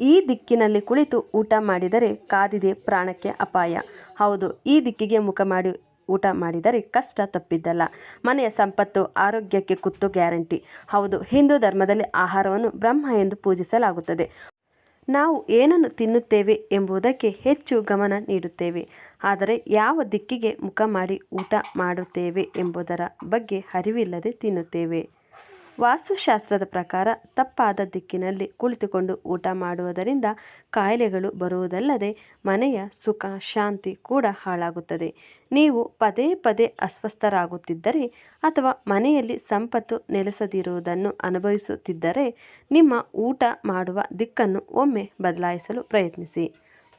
ಈ ದಿಕ್ಕಿನಲ್ಲಿ ಕುಳಿತು ಊಟ ಮಾಡಿದರೆ ಕಾದಿದೆ ಪ್ರಾಣಕ್ಕೆ ಅಪಾಯ. ಹೌದು, ಈ ದಿಕ್ಕಿಗೆ ಮುಖ ಮಾಡಿ ಊಟ ಮಾಡಿದರೆ ಕಷ್ಟ ತಪ್ಪಿದ್ದಲ್ಲ. ಮನೆಯ ಸಂಪತ್ತು ಆರೋಗ್ಯಕ್ಕೆ ಕುತ್ತು ಗ್ಯಾರಂಟಿ. ಹೌದು, ಹಿಂದೂ ಧರ್ಮದಲ್ಲಿ ಆಹಾರವನ್ನು ಬ್ರಹ್ಮ ಎಂದು ಪೂಜಿಸಲಾಗುತ್ತದೆ. ನಾವು ಏನನ್ನು ತಿನ್ನುತ್ತೇವೆ ಎಂಬುದಕ್ಕೆ ಹೆಚ್ಚು ಗಮನ ನೀಡುತ್ತೇವೆ. ಆದರೆ ಯಾವ ದಿಕ್ಕಿಗೆ ಮುಖ ಮಾಡಿ ಊಟ ಮಾಡುತ್ತೇವೆ ಎಂಬುದರ ಬಗ್ಗೆ ಅರಿವಿಲ್ಲದೆ ತಿನ್ನುತ್ತೇವೆ. ವಾಸ್ತುಶಾಸ್ತ್ರದ ಪ್ರಕಾರ ತಪ್ಪಾದ ದಿಕ್ಕಿನಲ್ಲಿ ಕುಳಿತುಕೊಂಡು ಊಟ ಮಾಡುವುದರಿಂದ ಕಾಯಿಲೆಗಳು ಬರುವುದಲ್ಲದೆ ಮನೆಯ ಸುಖ, ಶಾಂತಿ ಕೂಡ ಹಾಳಾಗುತ್ತದೆ. ನೀವು ಪದೇ ಪದೇ ಅಸ್ವಸ್ಥರಾಗುತ್ತಿದ್ದರೆ ಅಥವಾ ಮನೆಯಲ್ಲಿ ಸಂಪತ್ತು ನೆಲೆಸದಿರುವುದನ್ನು ಅನುಭವಿಸುತ್ತಿದ್ದರೆ ನಿಮ್ಮ ಊಟ ಮಾಡುವ ದಿಕ್ಕನ್ನು ಒಮ್ಮೆ ಬದಲಾಯಿಸಲು ಪ್ರಯತ್ನಿಸಿ.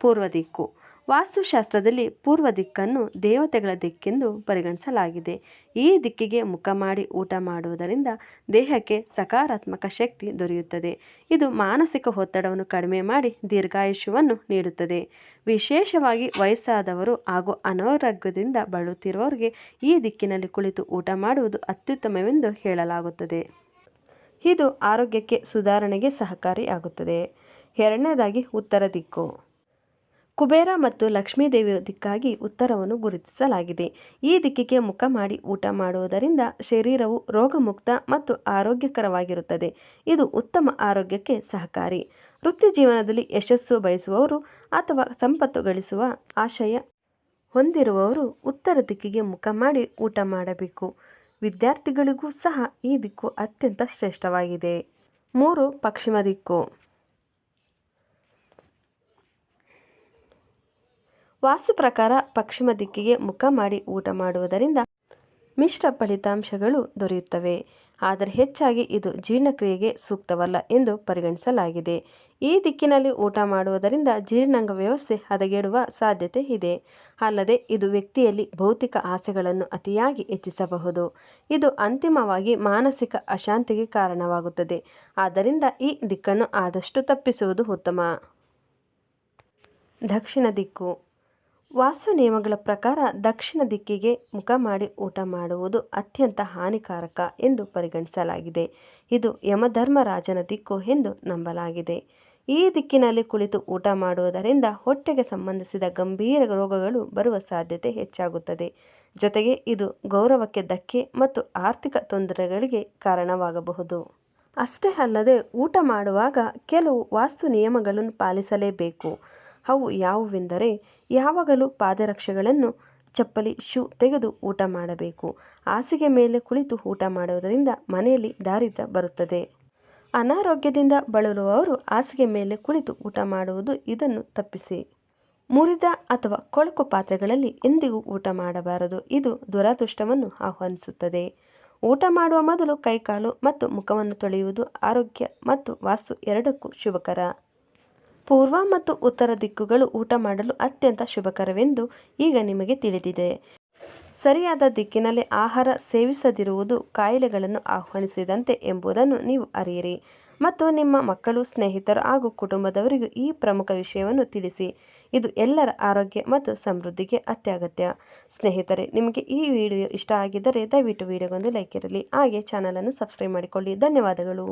ಪೂರ್ವ ದಿಕ್ಕು. ವಾಸ್ತುಶಾಸ್ತ್ರದಲ್ಲಿ ಪೂರ್ವ ದಿಕ್ಕನ್ನು ದೇವತೆಗಳ ದಿಕ್ಕೆಂದು ಪರಿಗಣಿಸಲಾಗಿದೆ. ಈ ದಿಕ್ಕಿಗೆ ಮುಖ ಮಾಡಿ ಊಟ ಮಾಡುವುದರಿಂದ ದೇಹಕ್ಕೆ ಸಕಾರಾತ್ಮಕ ಶಕ್ತಿ ದೊರೆಯುತ್ತದೆ. ಇದು ಮಾನಸಿಕ ಒತ್ತಡವನ್ನು ಕಡಿಮೆ ಮಾಡಿ ದೀರ್ಘಾಯುಷ್ಯವನ್ನು ನೀಡುತ್ತದೆ. ವಿಶೇಷವಾಗಿ ವಯಸ್ಸಾದವರು ಹಾಗೂ ಅನಾರೋಗ್ಯದಿಂದ ಬಳಲುತ್ತಿರುವವರಿಗೆ ಈ ದಿಕ್ಕಿನಲ್ಲಿ ಕುಳಿತು ಊಟ ಮಾಡುವುದು ಅತ್ಯುತ್ತಮವೆಂದು ಹೇಳಲಾಗುತ್ತದೆ. ಇದು ಆರೋಗ್ಯಕ್ಕೆ ಸುಧಾರಣೆಗೆ ಸಹಕಾರಿಯಾಗುತ್ತದೆ. ಎರಡನೇದಾಗಿ ಉತ್ತರ ದಿಕ್ಕು. ಕುಬೇರ ಮತ್ತು ಲಕ್ಷ್ಮೀದೇವಿಯ ದಿಕ್ಕಾಗಿ ಉತ್ತರವನ್ನು ಗುರುತಿಸಲಾಗಿದೆ. ಈ ದಿಕ್ಕಿಗೆ ಮುಖ ಮಾಡಿ ಊಟ ಮಾಡುವುದರಿಂದ ಶರೀರವು ರೋಗಮುಕ್ತ ಮತ್ತು ಆರೋಗ್ಯಕರವಾಗಿರುತ್ತದೆ. ಇದು ಉತ್ತಮ ಆರೋಗ್ಯಕ್ಕೆ ಸಹಕಾರಿ. ವೃತ್ತಿ ಜೀವನದಲ್ಲಿ ಯಶಸ್ಸು ಬಯಸುವವರು ಅಥವಾ ಸಂಪತ್ತು ಗಳಿಸುವ ಆಶಯ ಹೊಂದಿರುವವರು ಉತ್ತರ ದಿಕ್ಕಿಗೆ ಮುಖ ಮಾಡಿ ಊಟ ಮಾಡಬೇಕು. ವಿದ್ಯಾರ್ಥಿಗಳಿಗೂ ಸಹ ಈ ದಿಕ್ಕು ಅತ್ಯಂತ ಶ್ರೇಷ್ಠವಾಗಿದೆ. ಮೂರು ಪಶ್ಚಿಮ ದಿಕ್ಕು. ವಾಸ್ತು ಪ್ರಕಾರ ಪಶ್ಚಿಮ ದಿಕ್ಕಿಗೆ ಮುಖ ಮಾಡಿ ಊಟ ಮಾಡುವುದರಿಂದ ಮಿಶ್ರ ಫಲಿತಾಂಶಗಳು ದೊರೆಯುತ್ತವೆ. ಆದರೆ ಹೆಚ್ಚಾಗಿ ಇದು ಜೀರ್ಣಕ್ರಿಯೆಗೆ ಸೂಕ್ತವಲ್ಲ ಎಂದು ಪರಿಗಣಿಸಲಾಗಿದೆ. ಈ ದಿಕ್ಕಿನಲ್ಲಿ ಊಟ ಮಾಡುವುದರಿಂದ ಜೀರ್ಣಾಂಗ ವ್ಯವಸ್ಥೆ ಹದಗೆಡುವ ಸಾಧ್ಯತೆ ಇದೆ. ಅಲ್ಲದೆ ಇದು ವ್ಯಕ್ತಿಯಲ್ಲಿ ಭೌತಿಕ ಆಸೆಗಳನ್ನು ಅತಿಯಾಗಿ ಹೆಚ್ಚಿಸಬಹುದು. ಇದು ಅಂತಿಮವಾಗಿ ಮಾನಸಿಕ ಅಶಾಂತಿಗೆ ಕಾರಣವಾಗುತ್ತದೆ. ಆದ್ದರಿಂದ ಈ ದಿಕ್ಕನ್ನು ಆದಷ್ಟು ತಪ್ಪಿಸುವುದು ಉತ್ತಮ. ದಕ್ಷಿಣ ದಿಕ್ಕು. ವಾಸ್ತು ನಿಯಮಗಳ ಪ್ರಕಾರ ದಕ್ಷಿಣ ದಿಕ್ಕಿಗೆ ಮುಖ ಮಾಡಿ ಊಟ ಮಾಡುವುದು ಅತ್ಯಂತ ಹಾನಿಕಾರಕ ಎಂದು ಪರಿಗಣಿಸಲಾಗಿದೆ. ಇದು ಯಮಧರ್ಮರಾಜನ ದಿಕ್ಕು ಎಂದು ನಂಬಲಾಗಿದೆ. ಈ ದಿಕ್ಕಿನಲ್ಲಿ ಕುಳಿತು ಊಟ ಮಾಡುವುದರಿಂದ ಹೊಟ್ಟೆಗೆ ಸಂಬಂಧಿಸಿದ ಗಂಭೀರ ರೋಗಗಳು ಬರುವ ಸಾಧ್ಯತೆ ಹೆಚ್ಚಾಗುತ್ತದೆ. ಜೊತೆಗೆ ಇದು ಗೌರವಕ್ಕೆ ಧಕ್ಕೆ ಮತ್ತು ಆರ್ಥಿಕ ತೊಂದರೆಗಳಿಗೆ ಕಾರಣವಾಗಬಹುದು. ಅಷ್ಟೇ ಅಲ್ಲದೆ ಊಟ ಮಾಡುವಾಗ ಕೆಲವು ವಾಸ್ತು ನಿಯಮಗಳನ್ನು ಪಾಲಿಸಲೇಬೇಕು. ಅವು ಯಾವುವೆಂದರೆ ಯಾವಾಗಲೂ ಪಾದರಕ್ಷೆಗಳನ್ನು ಚಪ್ಪಲಿ, ಶೂ ತೆಗೆದು ಊಟ ಮಾಡಬೇಕು. ಹಾಸಿಗೆ ಮೇಲೆ ಕುಳಿತು ಊಟ ಮಾಡುವುದರಿಂದ ಮನೆಯಲ್ಲಿ ದಾರಿದ್ರ ಬರುತ್ತದೆ. ಅನಾರೋಗ್ಯದಿಂದ ಬಳಲುವವರು ಹಾಸಿಗೆ ಮೇಲೆ ಕುಳಿತು ಊಟ ಮಾಡುವುದು ಇದನ್ನು ತಪ್ಪಿಸಿ. ಮುರಿದ ಅಥವಾ ಕೊಳಕು ಪಾತ್ರೆಗಳಲ್ಲಿ ಎಂದಿಗೂ ಊಟ ಮಾಡಬಾರದು. ಇದು ದುರಾದೃಷ್ಟವನ್ನು ಆಹ್ವಾನಿಸುತ್ತದೆ. ಊಟ ಮಾಡುವ ಮೊದಲು ಕೈಕಾಲು ಮತ್ತು ಮುಖವನ್ನು ತೊಳೆಯುವುದು ಆರೋಗ್ಯ ಮತ್ತು ವಾಸ್ತು ಎರಡಕ್ಕೂ ಶುಭಕರ. ಪೂರ್ವ ಮತ್ತು ಉತ್ತರ ದಿಕ್ಕುಗಳು ಊಟ ಮಾಡಲು ಅತ್ಯಂತ ಶುಭಕರವೆಂದು ಈಗ ನಿಮಗೆ ತಿಳಿದಿದೆ. ಸರಿಯಾದ ದಿಕ್ಕಿನಲ್ಲಿ ಆಹಾರ ಸೇವಿಸದಿರುವುದು ಕಾಯಿಲೆಗಳನ್ನು ಆಹ್ವಾನಿಸಿದಂತೆ ಎಂಬುದನ್ನು ನೀವು ಅರಿಯಿರಿ. ಮತ್ತು ನಿಮ್ಮ ಮಕ್ಕಳು, ಸ್ನೇಹಿತರು ಹಾಗೂ ಕುಟುಂಬದವರಿಗೂ ಈ ಪ್ರಮುಖ ವಿಷಯವನ್ನು ತಿಳಿಸಿ. ಇದು ಎಲ್ಲರ ಆರೋಗ್ಯ ಮತ್ತು ಸಮೃದ್ಧಿಗೆ ಅತ್ಯಗತ್ಯ. ಸ್ನೇಹಿತರೆ, ನಿಮಗೆ ಈ ವಿಡಿಯೋ ಇಷ್ಟ ಆಗಿದ್ದರೆ ದಯವಿಟ್ಟು ವಿಡಿಯೋಗೊಂದು ಲೈಕ್ ಇರಲಿ. ಹಾಗೆ ಚಾನಲನ್ನು ಸಬ್ಸ್ಕ್ರೈಬ್ ಮಾಡಿಕೊಳ್ಳಿ. ಧನ್ಯವಾದಗಳು.